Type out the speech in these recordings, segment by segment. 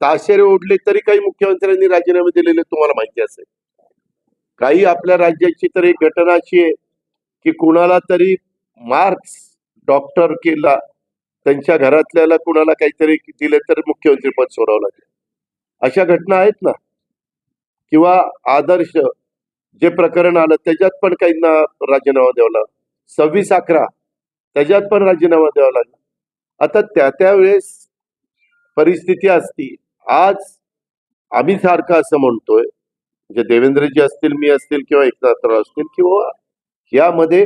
ताशेरे ओढले तरी काही मुख्यमंत्र्यांनी राजीनामे दिलेले तुम्हाला माहिती असेल. काही आपल्या राज्याची तर एक घटना अशी आहे की कुणाला तरी मार्क्स डॉक्टर केला त्यांच्या घरातल्याला कुणाला काहीतरी दिले तर मुख्यमंत्री पद सोडावं लागेल. अशा घटना आहेत ना? किंवा आदर्श जे प्रकरण आलं त्याच्यात पण काहींना राजीनामा द्यावा लागला. सव्वीस अकरा त्याच्यात पण राजीनामा द्यावा लागला. आता त्या त्यावेळेस परिस्थिती असती. आज आम्ही सारखं असं म्हणतोय म्हणजे देवेंद्रजी असतील मी असतील किंवा एकनाथराव असतील किंवा यामध्ये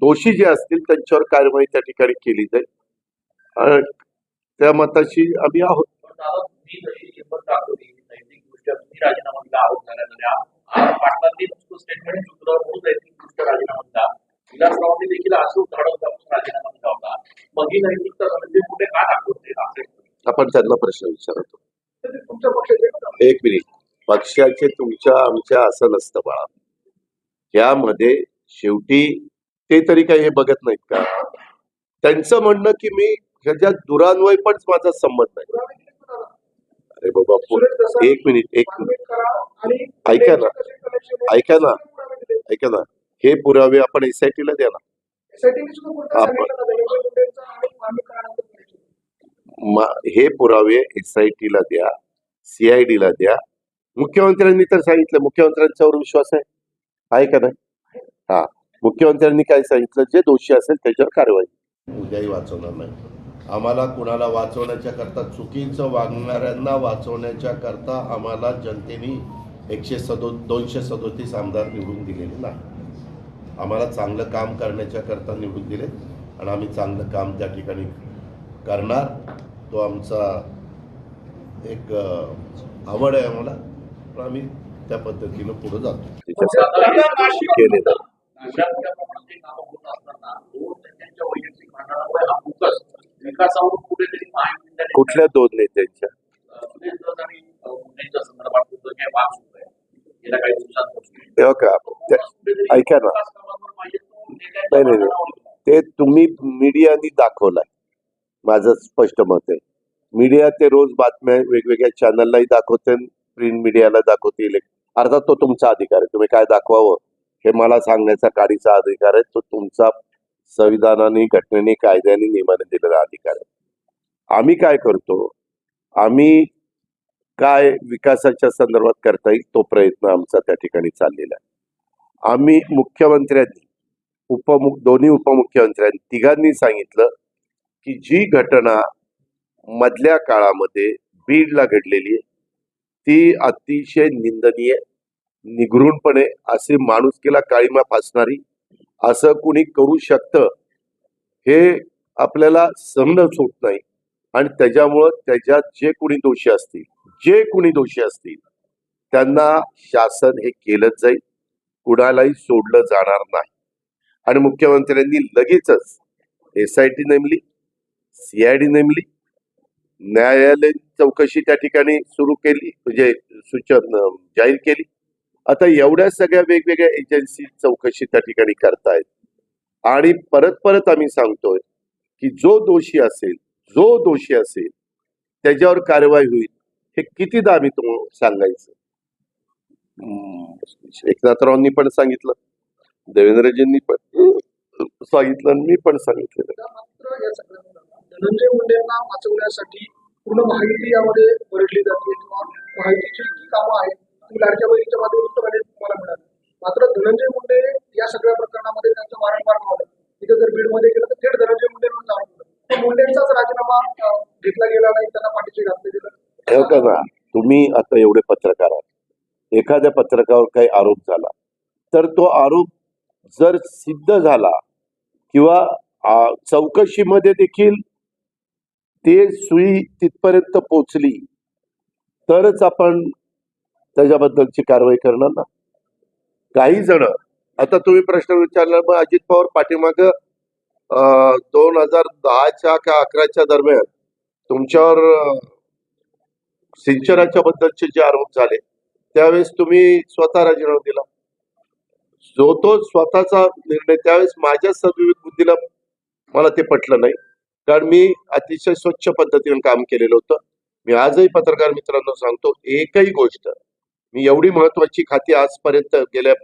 दोषी जे असतील त्यांच्यावर कारवाई त्या ठिकाणी केली जाईल. त्या मताशी आम्ही आहोत. राजीनामा दिला. आहोत राजीनामा देखील असं राजीनामा दिला होता मग ही नैतिकता म्हणजे कुठे का दाखवते असे आपण त्यांना प्रश्न विचारतो. एक मिनिट पक्षाचे तुमच्या आमच्या असं नसतं बाळा. यामध्ये शेवटी ते तरी काही हे बघत नाहीत का? त्यांचं म्हणणं की मी ह्याच्यात दुरान्वय पण माझा संबंध नाही अरे बाबा एक मिनिट एक मिनिट ऐका ना. ऐका ना. ऐका ना. हे पुरावे आपण एसआयटी ला द्या ना. मा- हे पुरावे एसआयटी ला द्या सीआयडीला द्या. मुख्यमंत्र्यांनी तर सांगितलं मुख्यमंत्र्यांच्यावर विश्वास आहे. आहे का नाही? हा. मुख्यमंत्र्यांनी काय सांगितलं? जे दोषी असेल त्याच्यावर कारवाई. उद्याही वाचवणार नाही. आम्हाला कुणाला वाचवण्याच्या करता चुकीचं वागणाऱ्यांना वाचवण्याच्या करता आम्हाला जनतेने एकशे सदो दोनशे सदोतीस आमदार निवडून दिलेले नाही. आम्हाला चांगलं काम करण्याच्या करता निवडून दिले आणि आम्ही चांगलं काम त्या ठिकाणी करणार. तो आमचा एक आवड आहे आम्हाला. पण आम्ही त्या पद्धतीनं पुढे जातो. हा कुठल्या दोन नेत्यांच्या? कुठेतरी ऐका ना. नाही नाही. ते तुम्ही मीडियानी दाखवलाय. माझं स्पष्ट मत आहे. मीडिया ते रोज बातम्या वेगवेगळ्या चॅनललाही दाखवते प्रिंट मीडियाला दाखवतील अर्थात तो तुमचा अधिकार आहे. तुम्ही काय दाखवावं हे मला सांगण्याचा काडीचा अधिकार आहे. तो तुमचा संविधानाने घटनेने कायद्याने नियमाने दिलेला अधिकार आहे. आम्ही काय करतो? आम्ही काय विकासाच्या संदर्भात करता येईल तो प्रयत्न आमचा त्या ठिकाणी चाललेला आहे. आम्ही मुख्यमंत्र्यांनी उपमुख दोन्ही उपमुख्यमंत्र्यांनी तिघांनी सांगितलं की जी घटना मधल्या काळामध्ये बीडला घडलेली आहे ती अतिशय निंदनीय निगृणपणे असे माणुसकीला काळीमा फासणारी असं कुणी करू शकतं हे आपल्याला सहनच होत नाही आणि त्याच्यामुळं त्याच्यात जे कुणी दोषी असतील जे कुणी दोषी असतील त्यांना शासन हे केलंच जाईल कुणालाही सोडलं जाणार नाही. आणि मुख्यमंत्र्यांनी लगेचच एस आय टी नेमली सीआयडी नेमली. न्यायालयीन चौकशी त्या ठिकाणी सुरू केली म्हणजे सूचना जाहीर केली. आता एवढ्या सगळ्या वेगवेगळ्या एजन्सी चौकशी त्या ठिकाणी करतायत. आणि परत परत आम्ही सांगतोय की जो दोषी असेल जो दोषी असेल त्याच्यावर कारवाई होईल हे कितीदा आम्ही तुम्हाला सांगायचं? हम्म, एकनाथरावांनी पण सांगितलं. देवेंद्रजींनी पण सांगितलं आणि मी पण सांगितलेलं. धनंजय मुंडेंना वाचवण्यासाठी पूर्ण माहिती यामध्ये भरडली जाते किंवा माहितीची जी कामं आहेत ती लाडक्या बहिणीच्या माध्यमातून तुम्हाला मिळाली. मात्र धनंजय मुंडे या सगळ्या प्रकरणामध्ये त्यांचं वारंवार मावलं तिथे जर बीडमध्ये गेलं तर थेट धनंजय मुंडे म्हणून नाव मुंडेंचाच राजीनामा घेतला गेला नाही त्यांना पाठीशी घातलं गेलं. का ना तुम्ही आता एवढे पत्रकार आहात. एखाद्या पत्रकावर काही आरोप झाला तर तो आरोप जर सिद्ध झाला किंवा चौकशीमध्ये देखील ते सुई तिथपर्यंत पोचली तरच आपण त्याच्याबद्दलची कारवाई करणार ना. काही जण आता तुम्ही प्रश्न विचारला मग अजित पवार पाठीमाग दोन हजार दहाच्या का अकराच्या दरम्यान तुमच्यावर सिंचनाच्या बद्दलचे जे आरोप झाले त्यावेळेस तुम्ही स्वतः राजीनामा दिला. जो तो स्वतःचा निर्णय त्यावेळेस माझ्या सद्विवेक बुद्धीला मला ते पटलं नाही. कारण मी अतिशय स्वच्छ पद्धतीने काम केलेलं होतं. मी आजही पत्रकार मित्रांनो सांगतो एकही गोष्ट मी एवढी महत्वाची खाती आजपर्यंत गेल्या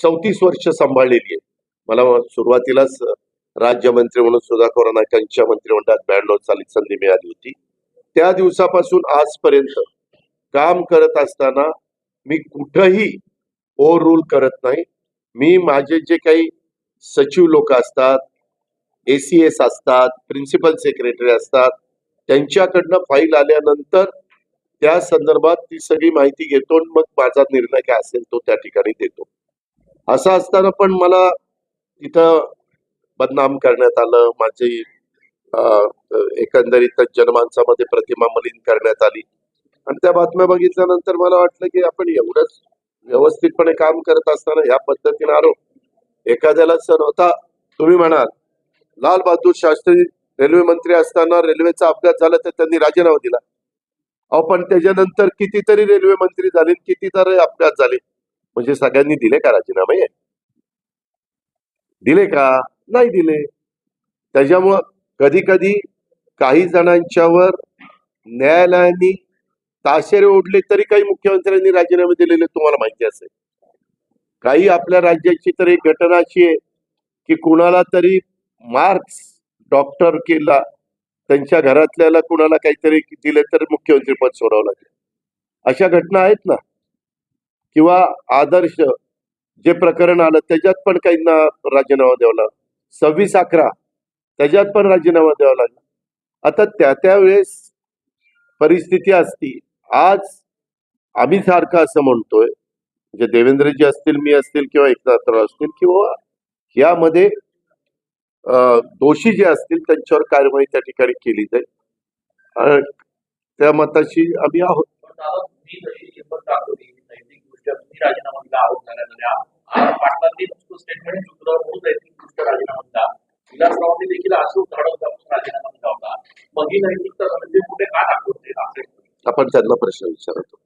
चौतीस वर्ष सांभाळलेली आहे. मला सुरुवातीलाच राज्यमंत्री म्हणून सुधाकर नाईकांच्या मंत्रिमंडळात ब्याण्णव साली संधी मिळाली होती. त्या दिवसापासून आजपर्यंत काम करत असताना मी कुठंही ओव्हर रूल करत नाही. मी माझे जे काही सचिव लोक असतात एसीएस असतात प्रिन्सिपल सेक्रेटरी असतात त्यांच्याकडनं फाईल आल्यानंतर त्या संदर्भात ती सगळी माहिती घेतो आणि मग माझा निर्णय काय असेल तो त्या ठिकाणी देतो. असं असताना पण मला तिथं बदनाम करण्यात आलं. माझी एकंदरीत जनमानसामध्ये प्रतिमा मलिन करण्यात आली. आणि त्या बातम्या बघितल्यानंतर मला वाटलं की आपण एवढंच व्यवस्थितपणे काम करत असताना ह्या पद्धतीने आरोप एखाद्याला सर होता तुम्ही म्हणाल लाल बहादूर शास्त्री रेल्वे मंत्री असताना रेल्वेचा अपघात झाला तर त्यांनी राजीनामा दिला. अहो पण त्याच्यानंतर कितीतरी रेल्वे मंत्री झाले कितीतरी अपघात झाले. म्हणजे सगळ्यांनी दिले का राजीनामे? दिले का? नाही दिले. त्याच्यामुळं कधी कधी काही जणांच्यावर न्यायालयाने ताशेरे ओढले तरी काही मुख्यमंत्र्यांनी राजीनामे दिलेले तुम्हाला माहिती असेल. काही आपल्या राज्याची तर एक घटना अशी आहे की कुणाला तरी मार्क्स डॉक्टर केला त्यांच्या घरातल्याला कुणाला काहीतरी दिले तर मुख्यमंत्री पद सोडावं लागेल. अशा घटना आहेत ना? किंवा आदर्श जे प्रकरण आलं त्याच्यात पण काहींना राजीनामा द्यावा लागला. सव्वीस अकरा त्याच्यात पण राजीनामा द्यावा लागला. आता त्या त्यावेळेस परिस्थिती असती. आज आम्ही सारखं असं म्हणतोय म्हणजे देवेंद्रजी असतील मी असतील किंवा एकनाथराव असतील किंवा यामध्ये दोषी जे असतील त्यांच्यावर कारवाई त्या ठिकाणी केली जाईल. त्या मताशी आम्ही आहोत. आहोत देखील आपण त्यांना प्रश्न विचारतो.